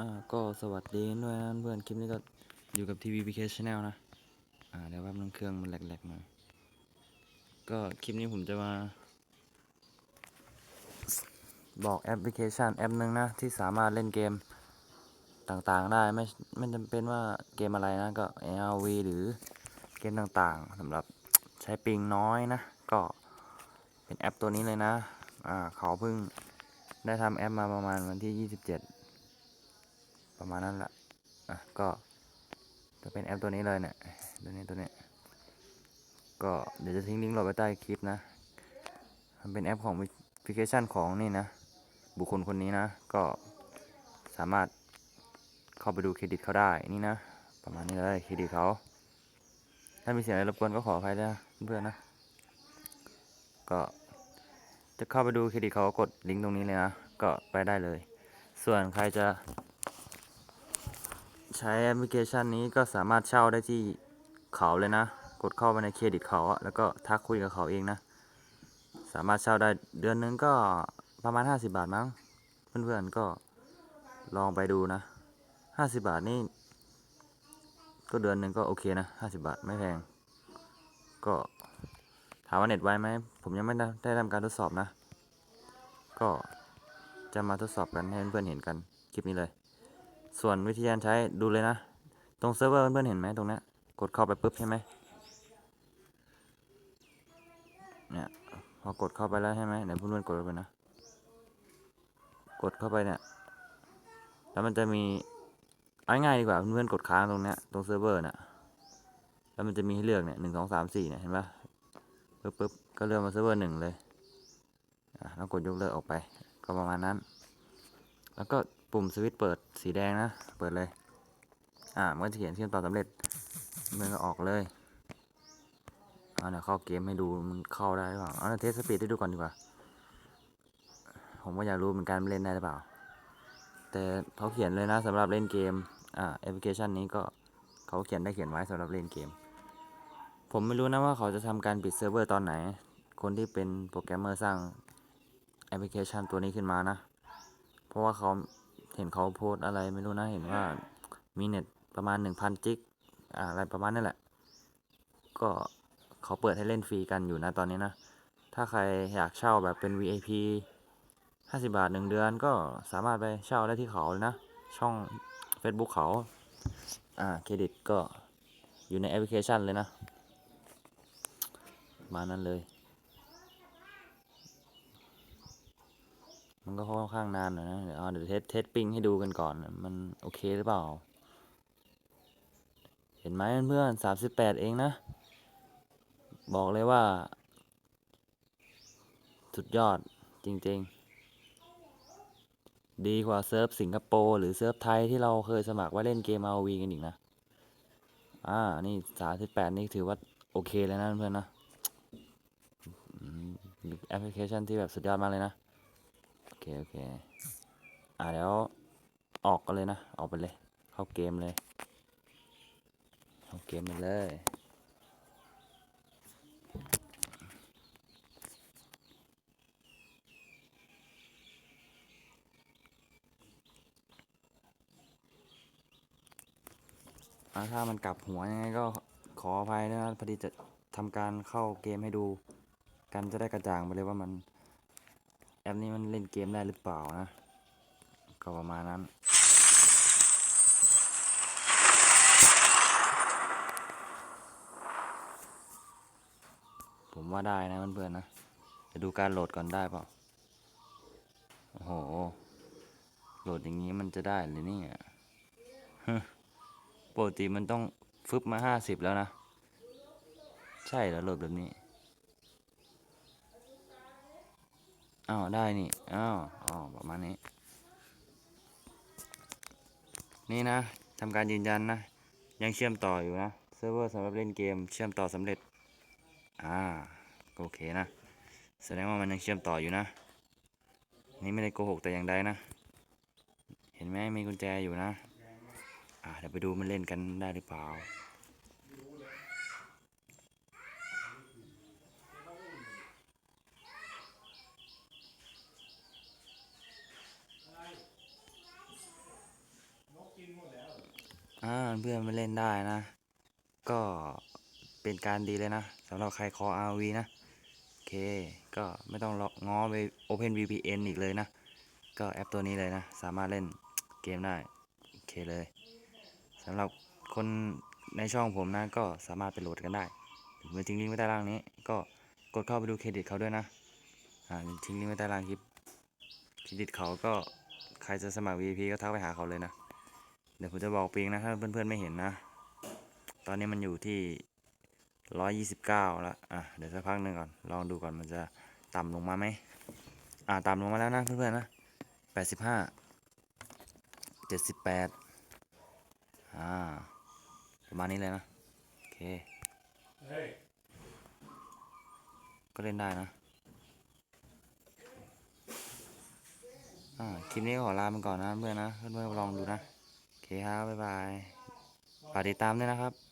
อ่าก็สวัสดีด้วยนะเพื่อนคลิปนี้ก็อยู่กับทีวีพีเคชแนลนะ อ่าเดี๋ยวแป๊บนึงเครื่องมันแหลกๆหน่อยก็คลิปนี้ผมจะมา บอกแอปพลิเคชันแอปหนึ่งนะ ที่สามารถเล่นเกมต่างๆได้ไม่ไม่จำเป็นว่าเกมอะไรนะก็ LV หรือเกมต่างๆสำหรับใช้ปิงน้อยนะ ก็เป็นแอปตัวนี้เลยนะ อ่าเขาเพิ่งได้ทำแอปมาประมาณวันที่ 27 ประมาณนั้นแหละอะก็จะเป็นแอปตัวนี้เลยเนี่ยตัวนี้ตัวนี้ก็เดี๋ยวจะทิ้งลิงก์โหลดไว้ใต้คลิปนะ มันเป็นแอปของแอปพลิเคชันของนี่นะ บุคคลคนนี้นะ ก็สามารถเข้าไปดูเครดิตเขาได้นี่นะ ประมาณนี้เลยเครดิตเขา ถ้ามีเสียงอะไรรบกวนก็ขออภัยนะเพื่อนๆนะ ก็จะเข้าไปดูเครดิตเขากดลิงก์ตรงนี้เลยนะ ก็ไปได้เลย ส่วนใครจะ ใช้แอปพลิเคชันนี้ก็สามารถเช่าได้ที่เขาเลยนะ กดเข้าไปในเครดิตเขาแล้วก็ทักคุยกับเขาเองนะ สามารถเช่าได้เดือนนึงก็ประมาณ 50 บาทมั้ง เพื่อนๆก็ลองไปดูนะ 50 บาทนี่ก็เดือนหนึ่งก็โอเคนะ50 บาทไม่แพง ก็ถามว่าเน็ตไวไหม ผมยังไม่ได้ได้ทำการทดสอบนะ ก็จะมาทดสอบกันให้เพื่อนๆเห็นกันคลิปนี้เลย ส่วนวิธีการใช้ดูเลยนะ ตรงเซิร์ฟเวอร์เพื่อนๆเห็นไหมตรงนี้กดเข้าไปปุ๊บใช่ไหมเนี่ยพอกดเข้าไปแล้วใช่ไหมเดี๋ยวเพื่อนๆกดไปนะ กดเข้าไปเนี่ยแล้วมันจะมีเอาง่ายๆดีกว่าเพื่อนๆกดค้างตรงนี้ตรงเซิร์ฟเวอร์น่ะแล้วมันจะมีให้เลือกเนี่ยหนึ่งสองสามสี่เนี่ยเห็นปะปุ๊บปุ๊บก็เลือกมาเซิร์ฟเวอร์หนึ่งเลยแล้วกดยกเลิกออกไปก็ประมาณนั้น แล้วก็ ปุ่มสวิตช์เปิดสีแดงนะ เปิดเลย อ่า มันก็จะเขียนเชื่อมต่อสำเร็จมันก็ออกเลยเอาเดี๋ยวเข้าเกมให้ดูมันเข้าได้หรือเปล่าเอาเดี๋ยวเทสสปีดให้ดูก่อนดีกว่า ผมก็อยากรู้เหมือนกันเล่นได้หรือเปล่า แต่เขาเขียนเลยนะสำหรับเล่นเกม อ่าแอปพลิเคชันนี้ก็เขาเขียนได้เขียนไว้สำหรับเล่นเกม ผมไม่รู้นะว่าเขาจะทำการปิดเซิร์ฟเวอร์ตอนไหน คนที่เป็นโปรแกรมเมอร์สร้างแอปพลิเคชันตัวนี้ขึ้นมานะ เพราะว่าเขา เห็นเขาโพสอะไรไม่รู้นะเห็นว่ามีเน็ตประมาณ1,000จิกอ่าอะไรประมาณนั่นแหละ ก็เขาเปิดให้เล่นฟรีกันอยู่นะตอนนี้นะ ถ้าใครอยากเช่าแบบเป็น VIP 50 บาท1เดือนก็สามารถไปเช่าได้ที่เขาเลยนะ ช่อง Facebook เขา อ่าเครดิตก็อยู่ในแอปพลิเคชันเลยนะ มานั้นเลย มันก็ค่อนข้างนานหน่อยนะเดี๋ยวเอเดี๋ยวเทสเทสปิ้งให้ดูกันก่อน มันโอเคหรือเปล่า เห็นไหมเพื่อนสามสิบแปดเองนะ บอกเลยว่า สุดยอดจริง ๆ ดีกว่าเซิร์ฟสิงคโปร์หรือเซิร์ฟไทยที่เราเคยสมัครว่าเล่นเกม ROV กันอีกนะ อ่า นี่สามสิบแปดนี่ถือว่าโอเคเลยนะเพื่อนนะอืมแอปพลิเคชันที่แบบสุดยอดมากเลยนะ เคโอเค อ่าเดี๋ยวออกกันเลยนะ ออกไปเลย เข้าเกมเลย เข้าเกมไปเลยถ้ามันกลับหัวยังไงก็ขออภัยนะครับพอดีจะทำการเข้าเกมให้ดู กันจะได้กระจ่างไปเลยว่ามัน แอปนี้มันเล่นเกมได้หรือเปล่านะ ก็ประมาณนั้น ผมว่าได้นะเพื่อนๆนะจะดูการโหลดก่อนได้เปล่าโอ้โห โหลดอย่างนี้มันจะได้หรือเนี่ยปกติมันต้องฟึบมาห้าสิบแล้วนะ ใช่แล้วโหลดแบบนี้ อ้าวได้นี่อ้าวอ๋อประมาณนี้ นี่นะทำการยืนยันนะ ยังเชื่อมต่ออยู่นะเซิร์ฟเวอร์สำหรับเล่นเกมเชื่อมต่อสำเร็จ อ่าก็โอเคนะ แสดงว่ามันยังเชื่อมต่ออยู่นะ นี่ไม่ได้โกหกแต่อย่างใดนะ เห็นไหมมีกุญแจอยู่นะ อ่าเดี๋ยวไปดูมันเล่นกันได้หรือเปล่า อ่าเพื่อนมาเล่นได้นะ ก็เป็นการดีเลยนะสำหรับใครคอ RV นะ โอเค ก็ไม่ต้องรอง้อไป Open VPN อีกเลยนะ ก็แอปตัวนี้เลยนะ สามารถเล่นเกมได้ โอเคเลยสำหรับคนในช่องผมนะ ก็สามารถไปโหลดกันได้ผมจะทิ้งลิงก์ไว้ใต้ล่างนี้ ก็กดเข้าไปดูเครดิตเขาด้วยนะ อ่าทิ้งลิงก์ไว้ใต้ล่างคลิป เครดิตเขาก็ใครจะสมัคร VIP ก็ทักไปหาเขาเลยนะ เดี๋ยวผมจะบอกปิงนะถ้าเพื่อนๆไม่เห็นนะ ตอนนี้มันอยู่ที่ร้อยยี่สิบเก้าแล้วอะเดี๋ยวสักพักหนึ่งก่อน ลองดูก่อนมันจะต่ำลงมาไหมอ่าต่ำลงมาแล้วนะเพื่อนๆนะแปดสิบห้าเจ็ดสิบแปดอ่าประมาณนี้เลยนะ โอเค ก็เล่นได้นะอ่าคลิปนี้ขอลาไปก่อนนะเพื่อนนะ เพื่อนๆลองดูนะ เคครับบ๊ายบายฝากติดตามด้วยนะครับ